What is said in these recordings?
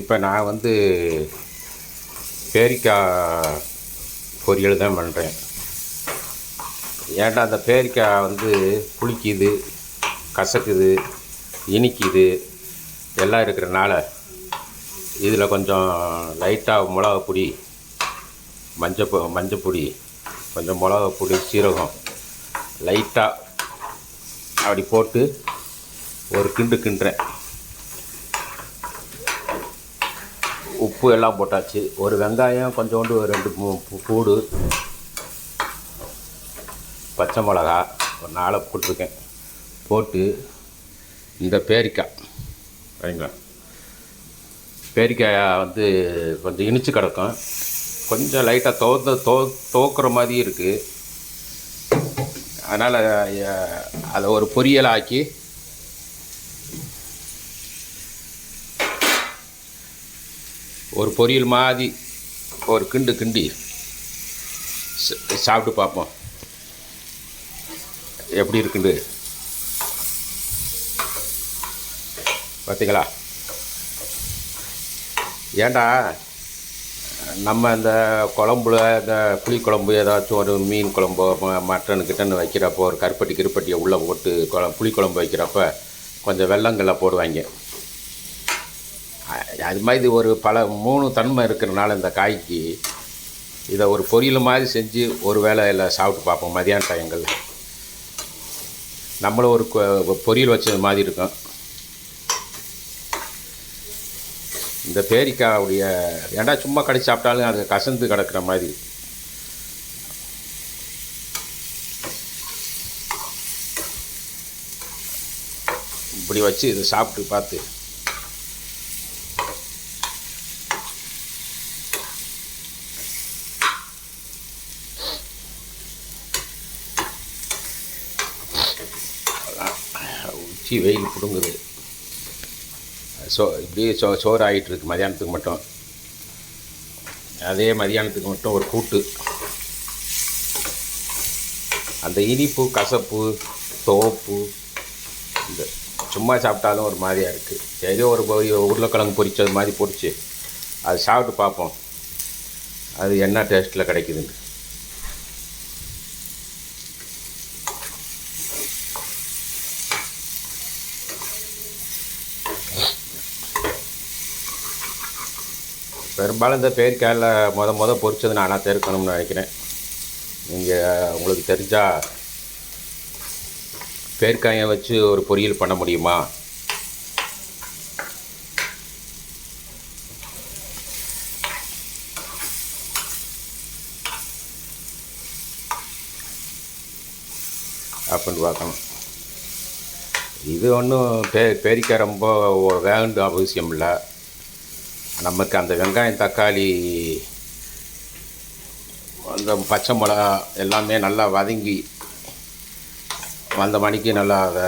இப்போ நான் வந்து பேரிக்காய் பொரியல் தான் பண்ணுறேன் ஏன்டா அந்த பேரிக்காய் வந்து புளிக்குது கசக்குது இனிக்குது எல்லாம் இருக்கிறனால இதில் கொஞ்சம் லைட்டாக மிளகா பொடி மஞ்சள் பொ மஞ்சள் பொடி கொஞ்சம் மிளகா பொடி சீரகம் லைட்டாக அப்படி போட்டு ஒரு கிண்டு கிண்டுறேன். உப்பு எல்லாம் போட்டாச்சு. ஒரு வெங்காயம் கொஞ்சோண்டு ஒரு ரெண்டு மூ பூடு பச்சை மிளகா ஒரு நாளை போட்டிருக்கேன். போட்டு இந்த பேரிக்காய் சரிங்களா? பேரிக்காயை வந்து கொஞ்சம் இனிச்சு கிடக்கும். கொஞ்சம் லைட்டாக துவந்த தோ துவக்கிற மாதிரி இருக்குது அதனால் அதை ஒரு பொரியலாக்கி ஒரு பொரியல் மாதிரி ஒரு கிண்டு கிண்டி சாப்பிட்டு பார்ப்போம். எப்படி இருக்குண்டு? பார்த்தீங்களா ஏண்டா நம்ம இந்த குழம்புல இந்த புளிக்குழம்பு ஏதாச்சும் ஒரு மீன் குழம்போ மட்டன் கிட்டன் வைக்கிறப்போ ஒரு கருப்பட்டி கிருப்பட்டியை உள்ளே போட்டு குழ புளிக்குழம்பு வைக்கிறப்ப கொஞ்சம் வெள்ளங்கள்லாம் போடுவாங்க. அது மாதிரி ஒரு பல மூணு தன்மை இருக்கிறனால இந்த காய்க்கு இதை ஒரு பொரியல் மாதிரி செஞ்சு ஒரு வேளை இல்லை சாப்பிட்டு பார்ப்போம் மதியான டைங்களில் நம்மளும் ஒரு கொ- பொரியல் வச்சது மாதிரி இருக்கும். இந்த பேரிக்காவுடைய ஏண்டா சும்மா கடிச்சு சாப்பிட்டாலும் அது கசந்து கிடக்கிற மாதிரி. இப்படி வச்சு இதை சாப்பிட்டு பார்த்து உச்சி வெயில் பிடுங்குது. சோ இப்படியே சோ சோறு ஆகிட்டு இருக்கு மதியானத்துக்கு மட்டும். அதே மதியானத்துக்கு மட்டும் ஒரு கூட்டு. அந்த இனிப்பு கசப்பு தோப்பு இந்த சும்மா சாப்பிட்டாலும் ஒரு மாதிரியாக இருக்குது ஏதோ ஒரு உருளைக்கிழங்கு பொரிச்சது மாதிரி பொரிச்சு அது சாப்பிட்டு பார்ப்போம். அது என்ன டேஸ்ட்டில் கிடைக்குதுன்னு. பெரும்பாலும் இந்த பேரிக்காயில் முத முத பொறிச்சது நானாக தான் நினைக்கிறேன். நீங்கள் உங்களுக்கு தெரிஞ்சால் பேர்காயை வச்சு ஒரு பொரியல் பண்ண முடியுமா? அப்படின்னு பார்க்கணும். இது ஒன்றும் பே பேரிக்காய் ரொம்ப வேண்ட அவசியம் இல்லை. நமக்கு அந்த வெங்காயம் தக்காளி அந்த பச்சை மிளகா எல்லாமே நல்லா வதங்கி வந்த மணிக்கு நல்லா அதை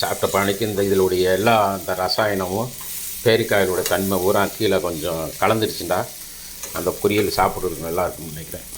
சாப்பிட்ட பணிக்கு இந்த இதனுடைய எல்லா அந்த ரசாயனமும் பேரிக்காயிலோட தன்மை பூரா கீழே கொஞ்சம் கலந்துருச்சுண்டா அந்த பொரியல் சாப்பிட்றதுக்கு நல்லா இருக்கும்னு நினைக்கிறேன்.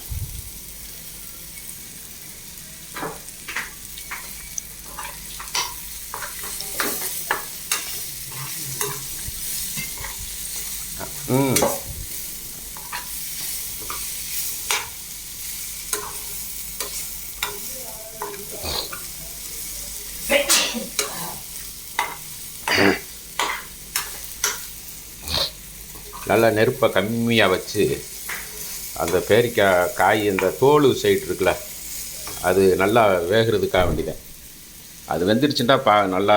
நல்லா நெருப்பை கம்மியாக வச்சு அந்த பேரிக்காய் காய் இந்த தோல் சைடு இருக்குல்ல அது நல்லா வேகிறதுக்காக வேண்டியதேன் அது வெந்துருச்சுட்டா பா நல்லா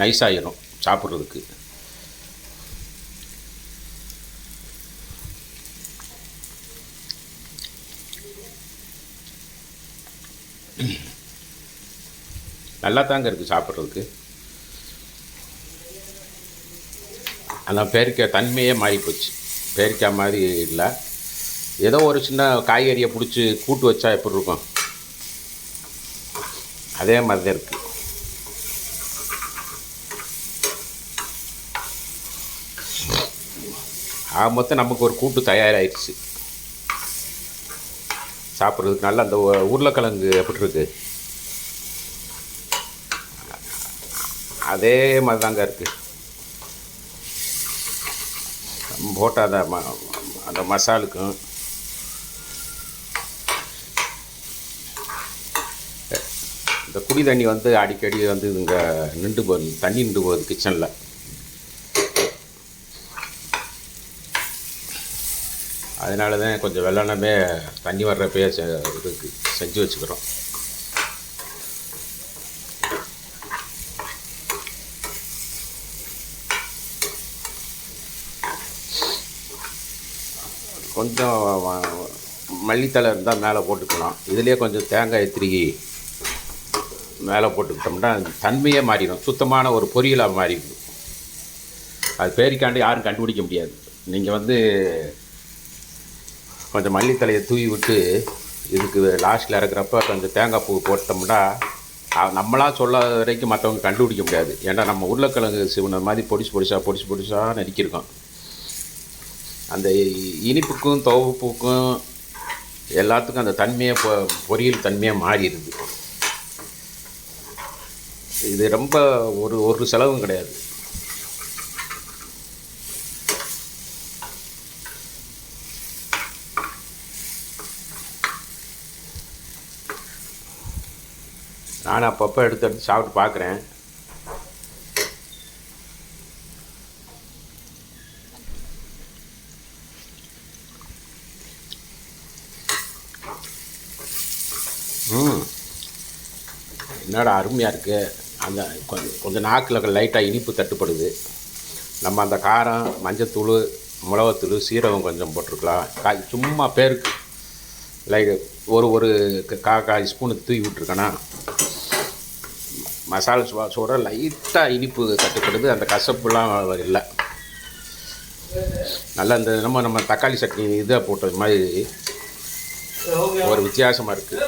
நைஸாகிடும் சாப்பிட்றதுக்கு. நல்லா தாங்க இருக்குது சாப்பிட்றதுக்கு. ஆனால் பேரிக்காய் தன்மையே மாறிப்போச்சு. பேரிக்காய் மாதிரி இல்லை. ஏதோ ஒரு சின்ன காய்கறியை பிடிச்சி கூட்டு வச்சா எப்படி இருக்கும்? அதே மாதிரி தான் இருக்குது ஆக மொத்தம் நமக்கு ஒரு கூட்டு தயாராகிடுச்சு சாப்பிட்றதுக்கு நல்லா அந்த உருளைக்கிழங்கு எப்படி இருக்கு? அதே மாதிரி தாங்க இருக்குது போட்ட அந்த ம அந்த மசாலுக்கும் இந்த குடி தண்ணி வந்து அடிக்கடி வந்து இங்கே நின்று போகுது தண்ணி நின்று போகுது கிச்சனில். அதனால தான் கொஞ்சம் வெள்ளனமே தண்ணி வர்றப்பே செ இதுக்கு செஞ்சு வச்சுக்கிறோம். கொஞ்சம் மல்லித்தலை மல்லித்தழை இருந்தால் மேலே போட்டுக்கலாம். இதுலேயே கொஞ்சம் தேங்காய் திருகி மேலே போட்டுக்கிட்டோம்னா தன்மையே மாறிடும். சுத்தமான ஒரு பொரியலாக மாறிடும். அது பேரிக்காண்டு யாரும் கண்டுபிடிக்க முடியாது. நீங்கள் வந்து கொஞ்சம் மல்லித்தலையை தூவி விட்டு இதுக்கு லாஸ்ட்டில் இறக்குறப்ப கொஞ்சம் தேங்காய் பூ போட்டோம்னா நம்மளாக சொல்லாத வரைக்கும் மற்றவங்க கண்டுபிடிக்க முடியாது. ஏன்னா நம்ம உருளைக்கிழங்கு சிவன மாதிரி பொடிசு பொடிசாக பொடிசு பொடிசாக நடிக்கிருக்கோம் அந்த இனிப்புக்கும் துவப்புக்கும் எல்லாத்துக்கும் அந்த தன்மையை பொ பொரியல் தன்மையாக மாறிடுது. இது ரொம்ப ஒரு ஒரு செலவும் கிடையாது. நான் அப்பப்போ எடுத்து எடுத்து சாப்பிட்டு பார்க்குறேன். என்னடா அருமையாக இருக்குது அந்த கொஞ்சம் கொஞ்சம் நாக்கில் லைட்டாக இனிப்பு தட்டுப்படுது. நம்ம அந்த காரம் மஞ்சத்தூள் மிளகாத்தூள் சீரகம் கொஞ்சம் போட்டிருக்கலாம். காய் சும்மா பேருக்கு. லைக் ஒரு ஒரு க- கா காய் ஸ்பூனு தூவி விட்ருக்கேன்னா மசாலா சுவாசோட லைட்டாக இனிப்பு தட்டுப்படுது. அந்த கசப்புலாம் இல்லை. நல்லா இந்த நம்ம நம்ம தக்காளி சட்னி இதாக போட்டது மாதிரி ஒரு வித்தியாசமாக இருக்குது